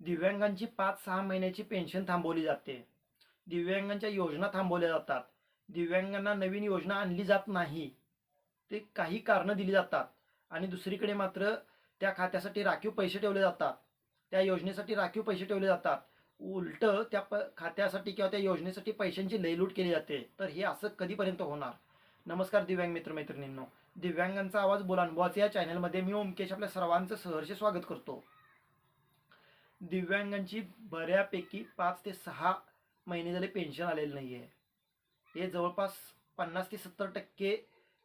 दिव्यांगांची पाच सहा महिन्याची पेन्शन थांबवली जाते. दिव्यांगांच्या योजना थांबवल्या जातात. दिव्यांगांना नवीन योजना आणली जात नाही. ते काही कारणं दिली जातात आणि दुसरीकडे मात्र त्या खात्यासाठी राखीव पैसे ठेवले जातात. त्या योजनेसाठी राखीव पैसे ठेवले जातात. उलट त्या प खात्यासाठी किंवा त्या योजनेसाठी पैशांची लयलूट केली जाते. तर हे असं कधीपर्यंत होणार? नमस्कार दिव्यांग मित्रमैत्रिणींनो. दिव्यांगांचा आवाज बोलानबॉच या चॅनलमध्ये मी ओमकेश आपल्या सर्वांचं सहर्ष स्वागत करतो. दिव्यांगांची बऱ्यापैकी पाच ते सहा महिने झाले पेन्शन आलेलं नाही आहे हे जवळपास पन्नास ते सत्तर टक्के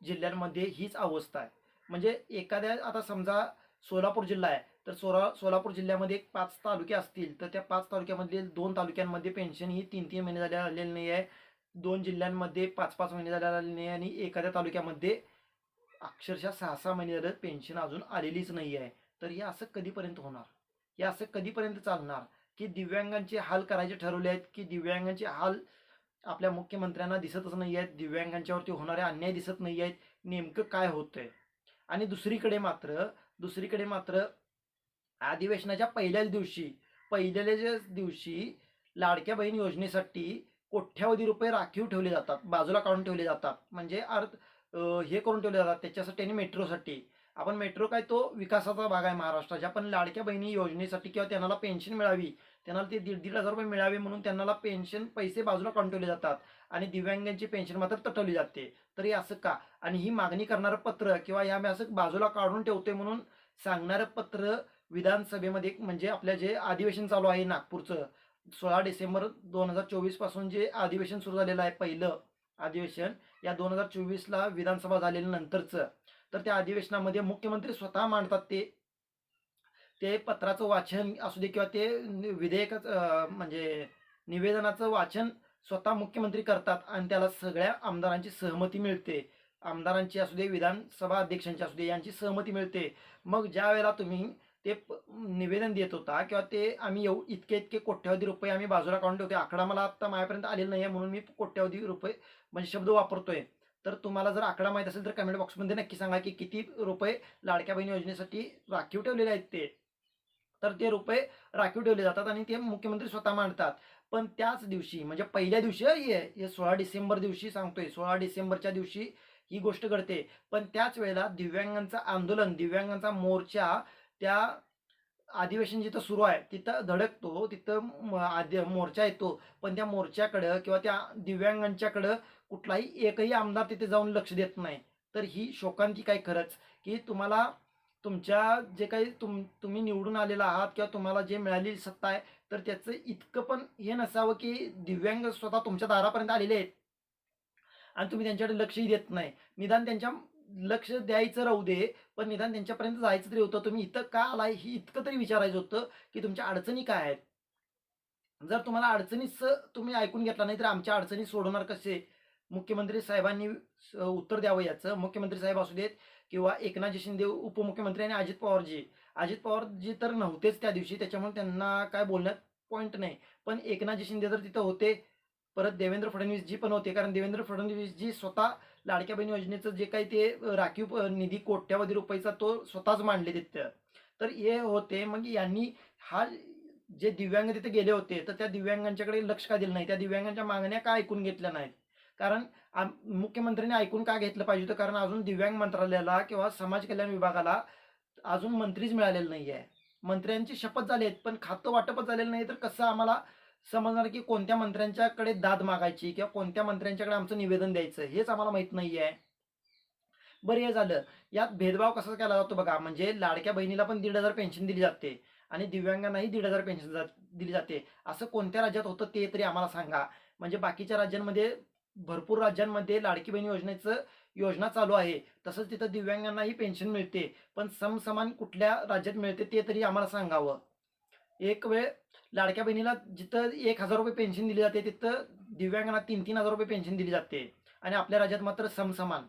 जिल्ह्यांमध्ये हीच अवस्था आहे. म्हणजे एखाद्या आता समजा सोलापूर जिल्हा आहे तर सोला सोलापूर जिल्ह्यामध्ये एक पाच तालुके असतील तर त्या पाच तालुक्यामधील दोन तालुक्यांमध्ये पेन्शन ही तीन तीन महिने झाले आलेली नाही आहे. दोन जिल्ह्यांमध्ये पाच पाच महिने झाले आलेले नाही आणि एखाद्या तालुक्यामध्ये अक्षरशः सहा सहा महिने झालं पेन्शन अजून आलेलीच नाही आहे तर हे असं कधीपर्यंत होणार? हे असं कधीपर्यंत चालणार? की दिव्यांगांचे हाल करायचे ठरवले आहेत की दिव्यांगांचे हाल आपल्या मुख्यमंत्र्यांना दिसतच नाही आहेत दिव्यांगांच्यावरती होणारे अन्याय दिसत नाही आहेत नेमकं काय होतंय? आणि दुसरीकडे मात्र दुसरीकडे मात्र अधिवेशनाच्या पहिल्याच दिवशी पहिल्याच दिवशी लाडक्या बहीण योजनेसाठी कोट्यावधी रुपये राखीव ठेवले जातात बाजूला काढून ठेवले जातात. म्हणजे अर्थ हे करून ठेवले जातात त्याच्यासाठी आणि मेट्रोसाठी. आपण मेट्रो काय तो विकासाचा भाग आहे महाराष्ट्राच्या पण लाडक्या बहिणी योजनेसाठी किंवा त्यांना पेन्शन मिळावी त्यांना ते दीड दीड हजार रुपये मिळावे म्हणून त्यांना पेन्शन पैसे बाजूला कंटवले जातात आणि दिव्यांगांची पेन्शन मात्र तटवली जाते. तरी असं का? आणि ही मागणी करणारं पत्र किंवा या मी असं बाजूला काढून ठेवते म्हणून सांगणारं पत्र विधानसभेमध्ये म्हणजे आपल्या जे अधिवेशन चालू आहे नागपूरचं सोळा डिसेंबर दोन हजार चोवीसपासून जे अधिवेशन सुरू झालेलं आहे पहिलं अधिवेशन या दोन हजार चोवीसला विधानसभा झालेल्यानंतरचं तर त्या अधिवेशनामध्ये मुख्यमंत्री स्वतः मांडतात ते. ते पत्राचं वाचन असू दे किंवा ते विधेयकाचं म्हणजे निवेदनाचं वाचन स्वतः मुख्यमंत्री करतात आणि त्याला सगळ्या आमदारांची सहमती मिळते. आमदारांची असू दे विधानसभा अध्यक्षांची असू दे यांची सहमती मिळते. मग ज्या वेळेला तुम्ही ते प- निवेदन देत होता किंवा ते आम्ही येऊ इतके इतके कोट्यावधी रुपये आम्ही बाजूला काढून ठेवतो आकडा मला आत्ता माझ्यापर्यंत आलेला नाही आहे म्हणून मी कोट्यावधी रुपये म्हणजे शब्द वापरतोय. तर तुम्हाला जर आकडा माहीत असेल तर कमेंट बॉक्समध्ये नक्की सांगा की किती रुपये लाडक्या बहिणी योजनेसाठी राखीव ठेवलेले आहेत ते. तर ते रुपये राखीव ठेवले जातात आणि ते मुख्यमंत्री स्वतः मांडतात. पण त्याच दिवशी म्हणजे पहिल्या दिवशी हे सोळा डिसेंबर दिवशी सांगतोय सोळा डिसेंबरच्या दिवशी ही गोष्ट घडते. पण त्याच वेळेला दिव्यांगांचं आंदोलन दिव्यांगांचा मोर्चा त्या अधिवेशन जिथं सुरू आहे तिथं धडकतो तिथं आदि मोर्चा येतो. पण त्या मोर्चाकडं किंवा त्या दिव्यांगांच्याकडं कुठलाही एकही आमदार तिथे जाऊन लक्ष देत नाही. तर ही शोकांची काही खरंच? की तुम्हाला तुमच्या जे काही तुम तुम्ही निवडून आलेला आहात किंवा तुम्हाला जे मिळालेली सत्ता आहे तर त्याचं इतकं पण हे नसावं की दिव्यांग स्वतः तुमच्या दारापर्यंत आलेले आहेत. आणि तुम्ही त्यांच्याकडे लक्षही देत नाही. निदान त्यांच्या लक्ष द्यायचं राहू दे पण निदान त्यांच्यापर्यंत जायचं तरी होतं. तुम्ही इथं का आलाय ही इतकं तरी विचारायचं होतं की तुमच्या अडचणी काय आहेत? जर तुम्हाला अडचणीच तुम्ही ऐकून घेतला नाही तर आमच्या अडचणी सोडवणार कसे? मुख्यमंत्री साहेबांनी स- उत्तर द्यावं याचं. मुख्यमंत्री साहेब असू देत किंवा एकनाथजी शिंदे उपमुख्यमंत्री आणि अजित पवारजी. अजित पवारजी तर नव्हतेच त्या दिवशी त्याच्यामुळे त्यांना काय बोलण्यात पॉईंट नाही. पण एकनाथजी शिंदे तर तिथं होते परत देवेंद्र फडणवीसजी पण होते. कारण देवेंद्र फडणवीस जी स्वतः लाडक्या बहीण योजनेचं जे काही ते राखीव निधी कोट्यावधी रुपयाचा तो स्वतःच मांडले तिथं. तर हे होते. मग यांनी हा जे दिव्यांग तिथे गेले होते तर त्या दिव्यांगांच्याकडे लक्ष का दिलं नाही? त्या दिव्यांगांच्या मागण्या का ऐकून घेतल्या नाहीत? कारण आम- मुख्यमंत्र्यांनी ऐकून का घेतलं पाहिजे होतं? कारण अजून दिव्यांग मंत्रालयाला किंवा समाज कल्याण विभागाला अजून मंत्रीच मिळालेलं नाही आहे मंत्र्यांची शपथ झाली आहेत पण खातं वाटपच झालेलं नाही. तर कसं आम्हाला समजणार की कोणत्या मंत्र्यांच्याकडे दाद मागायची किंवा कोणत्या मंत्र्यांच्याकडे आमचं निवेदन द्यायचं? हेच आम्हाला माहीत नाही आहे बरं हे झालं. यात भेदभाव कसा केला जातो बघा? म्हणजे लाडक्या बहिणीला पण दीड हजार पेन्शन दिली जाते आणि दिव्यांगांनाही दीड हजार पेन्शन दिली जाते. असं कोणत्या राज्यात होतं ते तरी आम्हाला सांगा. म्हणजे बाकीच्या राज्यांमध्ये भरपूर राज्यांमध्ये लाडकी बहीण योजनेचं योजना चालू आहे. तसंच तिथं दिव्यांगांनाही पेन्शन मिळते. पण समसमान कुठल्या राज्यात मिळते ते तरी आम्हाला सांगावं. एक वेळ लाडक्या बहिणीला जिथं एक हजार रुपये पेन्शन दिली जाते तिथं दिव्यांगांना तीन तीन हजार रुपये पेन्शन दिली जाते. आणि आपल्या राज्यात मात्र समसमान.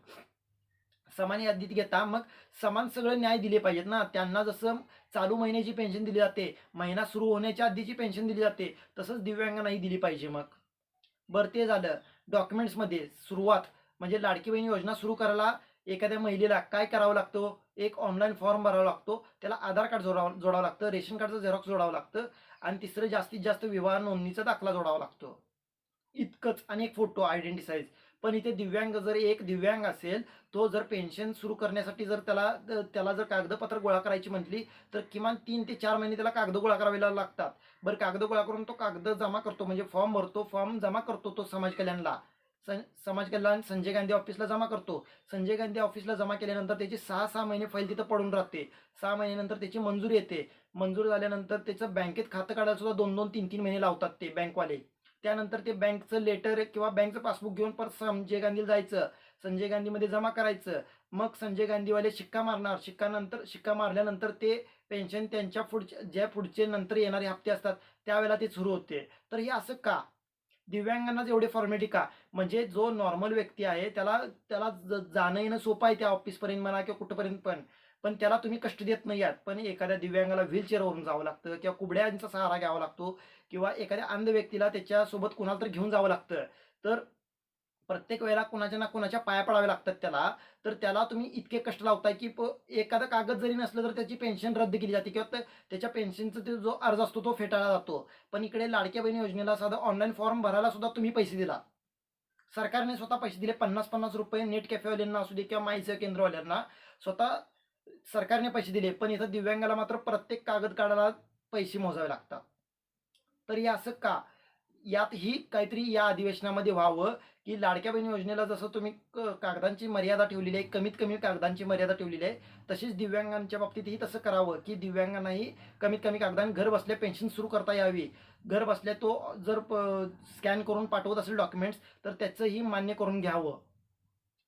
समान यादीत घेता मग समान सगळं न्याय दिले पाहिजेत ना. त्यांना जसं चालू महिन्याची पेन्शन दिली जाते महिना सुरू होण्याच्या आधीची पेन्शन दिली जाते तसंच दिव्यांगांनाही दिली पाहिजे मग. बरं ते झालं. डॉक्युमेंट्समध्ये सुरुवात म्हणजे लाडकी बहीण योजना सुरू करायला एखाद्या महिलेला काय करावं लागतं? एक ऑनलाईन फॉर्म भरावा लागतो. त्याला आधार कार्ड जोडावं जोडावं लागतं रेशन कार्डचं झेरॉक्स जोडावं लागतं आणि तिसरं जास्तीत जास्त विवाह नोंदणीचा दाखला जोडावा लागतो. इतकंच. आणि एक फोटो आयडेंटी साईज पण इथे दिव्यांग जर एक दिव्यांग असेल तो जर पेन्शन सुरू करण्यासाठी जर त्याला त्याला जर कागदपत्र गोळा करायची म्हटली तर किमान तीन ते चार महिने त्याला कागद गोळा करावे लागतात. बरं कागद गोळा करून तो कागद जमा करतो म्हणजे फॉर्म भरतो फॉर्म जमा करतो तो समाज कल्याणला. सं समाज कल्याण संजय गांधी ऑफिसला जमा करतो. संजय गांधी ऑफिसला जमा केल्यानंतर त्याची सहा सहा महिने फाईल तिथं पडून राहते. सहा महिन्यानंतर त्याची मंजुरी येते. मंजूर झाल्यानंतर त्याचं बँकेत खातं काढायला सुद्धा दोन दोन तीन तीन महिने लावतात ते बँकवाले त्यानंतर ते बँकचं लेटर किंवा बँकचं पासबुक घेऊन परत संजय गांधीला जायचं. संजय गांधीमध्ये जमा करायचं. मग संजय गांधीवाले शिक्का मारणार. शिक्कानंतर शिक्का मारल्यानंतर ते पेन्शन त्यांच्या पुढच्या ज्या पुढचे नंतर येणारे हप्ते असतात त्यावेळेला ते सुरू होते. तर हे असं का? दिव्यांगांनाच एवढे फॉर्मॅलिटी का? म्हणजे जो नॉर्मल व्यक्ती आहे त्याला त्याला ज- जाणं येणं सोपं आहे त्या ऑफिसपर्यंत म्हणा किंवा कुठंपर्यंत पण. पण त्याला तुम्ही कष्ट देत नाही आहात. पण एखाद्या दिव्यांगाला व्हीलचेअरवरून जावं लागतं किंवा कुबड्यांचा सहारा घ्यावा लागतो किंवा एखाद्या अंध व्यक्तीला त्याच्यासोबत कुणाला तर घेऊन जावं लागतं. तर प्रत्येक वेळेला कुणाच्या ना कुणाच्या पाया पडावे लागतात त्याला. तर त्याला तुम्ही इतके कष्ट लावताय की प- एखादा कागद जरी नसलं तर त्याची पेन्शन रद्द केली जाते किंवा त्याच्या पेन्शनचा जो अर्ज असतो तो फेटाळला जातो. पण इकडे लाडक्या बहिणी योजनेला साधा ऑनलाईन फॉर्म भरायला सुद्धा तुम्ही पैसे दिला. सरकारने स्वतः पैसे दिले पन्नास पन्नास रुपये नेट कॅफेवाल्यांना असू दे किंवा माहिती केंद्रवाल्यांना. स्वतः सरकारने पैसे दिले पण इथं दिव्यांगाला मात्र प्रत्येक कागद काढायला पैसे मोजावे लागतात. तर हे असं का? यात ही काहीतरी या अधिवेशनामध्ये व्हावं की लाडक्या बहिणी योजनेला जसं तुम्ही क- कागदांची मर्यादा ठेवलेली आहे कमीत कमी कागदांची मर्यादा ठेवलेली आहे तशीच दिव्यांगांच्या बाबतीतही तसं करावं की दिव्यांगांनाही कमीत कमी कागदांनी घर बसल्या पेन्शन सुरू करता यावी. घर बसल्या तो जर स्कॅन करून पाठवत असेल डॉक्युमेंट्स तर त्याचंही मान्य करून घ्यावं.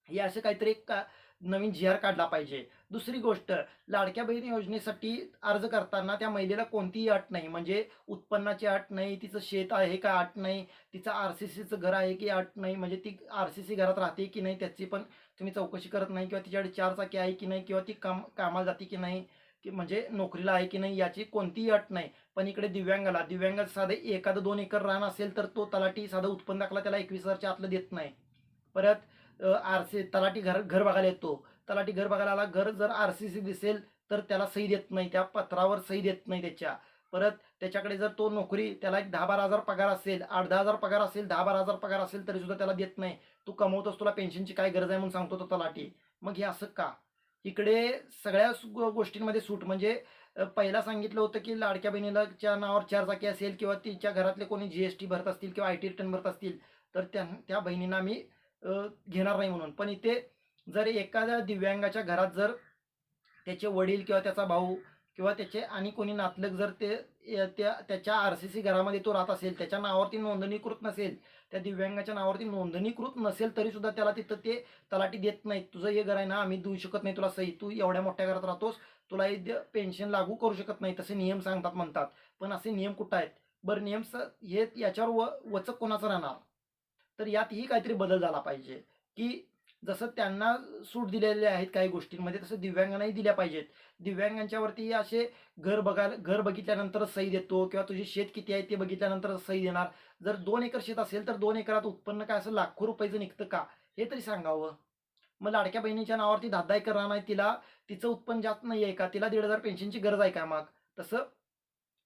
हे असं काहीतरी एक का नवीन जी आर काढला पाहिजे. दुसरी गोष्ट लाडक्या बहीण योजनेसाठी अर्ज करताना त्या महिलेला कोणतीही अट नाही. म्हणजे उत्पन्नाची अट नाही तिचं शेत आहे का अट नाही तिचं आर सी सीचं घर आहे की अट नाही म्हणजे ती आर सी सी घरात राहते की नाही त्याची पण तुम्ही चौकशी करत नाही किंवा तिच्याकडे चार चाकी आहे की नाही किंवा ती काम कामाला जाते की नाही की म्हणजे नोकरीला आहे की नाही याची कोणतीही अट नाही. पण इकडे दिव्यांगाला दिव्यांगाचं साधं एखादं दोन एकर रान असेल तर तो तलाठी साधं उत्पन्न दाखला त्याला एकवीस हजारच्या आतलं देत नाही. परत आर सी तलाठी घर घर बघायला येतो. तलाठी घर बघायला आला घर जर आर सी सी दिसेल तर त्याला सही देत नाही. त्या पत्रावर सही देत नाही त्याच्या. परत त्याच्याकडे जर तो नोकरी त्याला एक दहा बारा हजार पगार असेल आठ दहा हजार पगार असेल दहा बारा हजार पगार असेल तरी सुद्धा त्याला देत नाही. तू कमवतोस तुला पेन्शनची काय गरज आहे म्हणून सांगतो तो तलाठी. मग हे असं का? इकडे सगळ्या गोष्टींमध्ये सूट. म्हणजे पहिला सांगितलं होतं की लाडक्या बहिणीलाच्या नावावर चार चाकी असेल किंवा तिच्या घरातले कोणी जी एस टी भरत असतील किंवा आय टी रिटर्न भरत असतील तर त्या त्या बहिणींना मी घेणार नाही म्हणून. पण इथे जर एखाद्या दिव्यांगाच्या घरात जर त्याचे वडील किंवा त्याचा भाऊ किंवा त्याचे आणि कोणी नातलग जर ते त्या त्याच्या आर सी सी घरामध्ये तो राहत असेल त्याच्या नावावरती नोंदणीकृत नसेल त्या दिव्यांगाच्या नावावरती नोंदणीकृत नसेल तरी सुद्धा त्याला तिथं ते तलाठी देत नाही तुझं हे घर आहे ना आम्ही देऊ शकत नाही तुला सही. तू एवढ्या मोठ्या घरात राहतोस तुला हे द- पेन्शन लागू करू शकत नाही तसे नियम सांगतात म्हणतात. पण असे नियम कुठं आहेत? बरं नियम स हे याच्यावर व वचक कोणाचं राहणार? तर यातही काहीतरी बदल झाला पाहिजे. की जसं त्यांना सूट दिलेले आहेत काही गोष्टींमध्ये तसं दिव्यांगांनाही दिल्या पाहिजेत. दिव्यांगांच्यावरती असे घर बघायला घर बघितल्यानंतर सही देतो किंवा तुझे शेत किती आहे ते बघितल्यानंतर सही देणार. जर दोन एकर शेत असेल तर दोन एकरात उत्पन्न काय असं लाखो रुपयाचं निघतं का? हे तरी सांगावं. मग लाडक्या बहिणीच्या नावावरती दहा करणार एकर तिला तिचं उत्पन्न जास्त नाही आहे का? तिला दीड हजार पेन्शनची गरज आहे का मग? तसं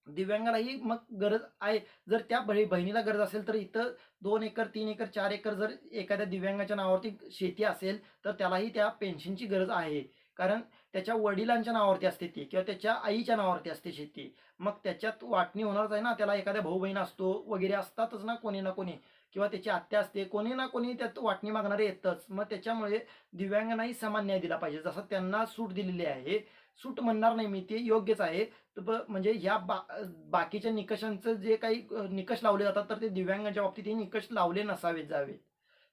दिव्यांगालाही मग गरज आहे. जर त्या बही बहिणीला गरज असेल तर इथं दोन एकर तीन एकर चार एकर जर एखाद्या दिव्यांगाच्या नावावरती शेती असेल तर त्यालाही त्या पेन्शनची गरज आहे. कारण त्याच्या वडिलांच्या नावावरती असते ती किंवा त्याच्या आईच्या नावावरती असते शेती. मग त्याच्यात वाटणी होणारच आहे ना त्याला एखाद्या भाऊ बहीण असतो वगैरे असतातच ना कोणी ना कोणी. किंवा त्याची आत्या असते कोणी ना कोणी त्यात वाटणी मागणारे येतच. मग त्याच्यामुळे दिव्यांगांनाही समान न्याय दिला पाहिजे. जसं त्यांना सूट दिलेली आहे. सूट म्हणणार नाही मी ते योग्यच आहे. तर ब- म्हणजे ह्या बा बाकीच्या निकषांचं जे काही निकष लावले जातात तर ते दिव्यांगांच्या बाबतीत हे निकष लावले नसावेत जावेत.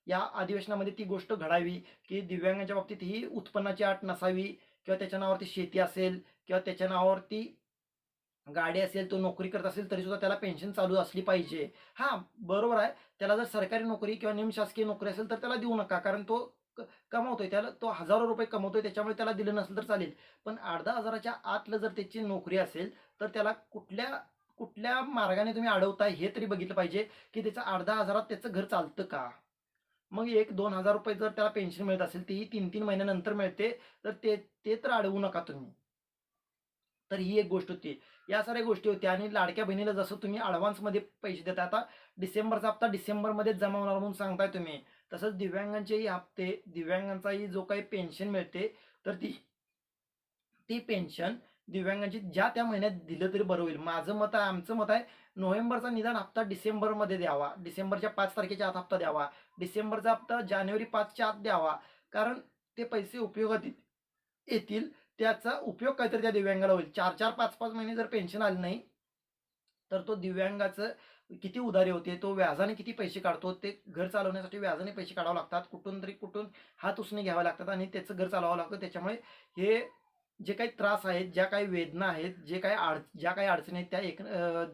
या अधिवेशनामध्ये ती गोष्ट घडावी की दिव्यांगांच्या बाबतीत ही उत्पन्नाची अट नसावी किंवा त्याच्या नावावरती शेती असेल किंवा त्याच्या नावावरती गाडी असेल तो नोकरी करत असेल तरी सुद्धा त्याला पेन्शन चालू असली पाहिजे. हां बरोबर आहे. त्याला जर सरकारी नोकरी किंवा निमशासकीय नोकरी असेल तर त्याला देऊ नका. कारण तो क- त्याला तो हजारो रुपये कमवतोय. त्याच्यामुळे त्याला दिलं नसेल तर चालेल. पण अर्धा हजाराच्या आतलं जर त्याची नोकरी असेल तर त्याला कुठल्या कुठल्या मार्गाने तुम्ही अडवताय हे तरी बघितलं पाहिजे की त्याचं अर्धा हजारात त्याचं घर चालतं का? मग एक दोन हजार रुपये जर त्याला पेन्शन मिळत असेल तीही तीन तीन महिन्यानंतर मिळते तर ते ते तर अडवू नका तुम्ही. तर ही एक गोष्ट होती. या साऱ्या गोष्टी होत्या आणि लाडक्या बहिणीला जसं तुम्ही ॲडव्हान्समध्ये पैसे देता आता डिसेंबरचा हप्ता डिसेंबरमध्येच जमा होणार म्हणून सांगताय तुम्ही. तसंच दिव्यांगांचेही हप्ते दिव्यांगांचाही जो काही पेन्शन मिळते तर ती ती पेन्शन दिव्यांगांची ज्या त्या महिन्यात दिलं तरी बरं होईल. माझं मत आहे आमचं मत आहे नोव्हेंबरचा निदान हप्ता डिसेंबरमध्ये द्यावा. डिसेंबरच्या पाच तारखेच्या आत हप्ता द्यावा. डिसेंबरचा हप्ता जानेवारी पाचच्या आत द्यावा. कारण ते पैसे उपयोगात येतील. त्याचा उपयोग काहीतरी त्या दिव्यांगाला होईल. चार चार पाच पाच महिने जर पेन्शन आली नाही तर तो दिव्यांगाचं किती उधारी होते तो व्याजाने किती पैसे काढतो ते घर चालवण्यासाठी व्याजाने पैसे काढावे लागतात. कुठून तरी कुठून हात उसने घ्यावे लागतात आणि त्याचं घर चालवावं लागतं. त्याच्यामुळे हे जे काही त्रास आहेत ज्या काही वेदना आहेत जे काही अड ज्या काही अडचणी आहेत त्या एक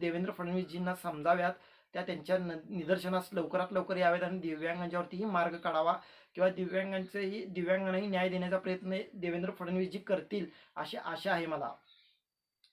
देवेंद्र फडणवीसजींना समजाव्यात. त्या त्यांच्या न निदर्शनास लवकरात लवकर याव्यात आणि दिव्यांगांच्यावरतीही मार्ग काढावा. किंवा दिव्यांगांचेही दिव्यांगांनाही न्याय देण्याचा प्रयत्न देवेंद्र फडणवीसजी करतील अशी आशा आहे मला.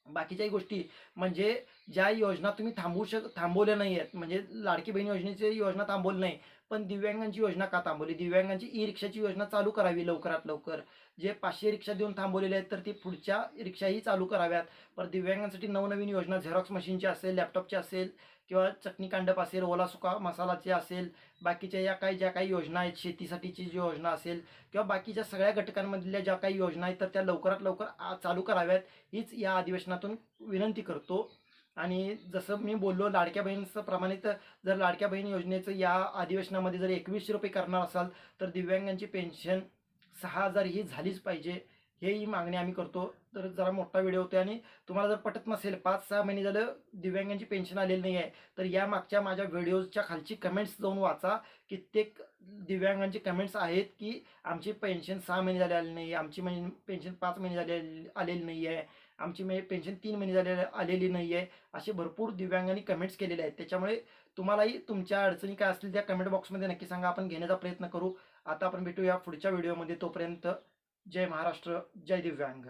बाकीच्याही गोष्टी म्हणजे ज्या योजना तुम्ही थांबवू शक थांबवल्या नाही आहेत म्हणजे लाडकी बहीण योजनेची योजना थांबवली नाही पण दिव्यांगांची योजना का थांबवली? दिव्यांगांची ई रिक्षाची योजना चालू करावी लवकरात लवकर. जे पाचशे रिक्षा देऊन थांबवलेले आहेत तर ती पुढच्या रिक्षाही चालू कराव्यात. पर दिव्यांगांसाठी नवनवीन योजना झेरॉक्स मशीनची असेल लॅपटॉपची असेल किंवा चटणीकांडप असेल ओला सुका मसालाची असेल बाकीच्या या काही ज्या काही योजना आहेत शेतीसाठीची जी योजना असेल किंवा बाकीच्या सगळ्या घटकांमधल्या ज्या काही योजना आहेत तर त्या लवकरात लवकर चालू कराव्यात हीच या अधिवेशनातून विनंती करतो. आणि जसं मी बोललो लाडक्या बहिणीचं प्रमाणित जर लाडक्या बहीण योजनेचं या अधिवेशनामध्ये जर एकवीसशे रुपये करणार असाल तर दिव्यांगांची पेन्शन सहा हजार ही झालीच पाहिजे हेही मागणी आम्ही करतो. तर जरा मोठा व्हिडिओ होतो आणि तुम्हाला जर पटत नसेल पाच सहा महिने झालं दिव्यांगांची पेन्शन आलेली नाही आहे तर या मागच्या माझ्या व्हिडिओजच्या खालची कमेंट्स जाऊन वाचा कित्येक दिव्यांगांची कमेंट्स आहेत की आमची पेन्शन सहा महिने झाले आली नाही आमची पेन्शन पाच महिने झाले आलेली नाही आहे आमची मे पेन्शन तीन महिने झाले आलेली नाही आहे असे भरपूर दिव्यांगांनी कमेंट्स केलेले आहेत. त्याच्यामुळे तुम्हालाही तुमच्या अडचणी काय असतील त्या कमेंट बॉक्समध्ये नक्की सांगा. आपण घेण्याचा प्रयत्न करू. आता आपण भेटूया पुढच्या व्हिडिओमध्ये तोपर्यंत जय महाराष्ट्र जय दिव्यांग.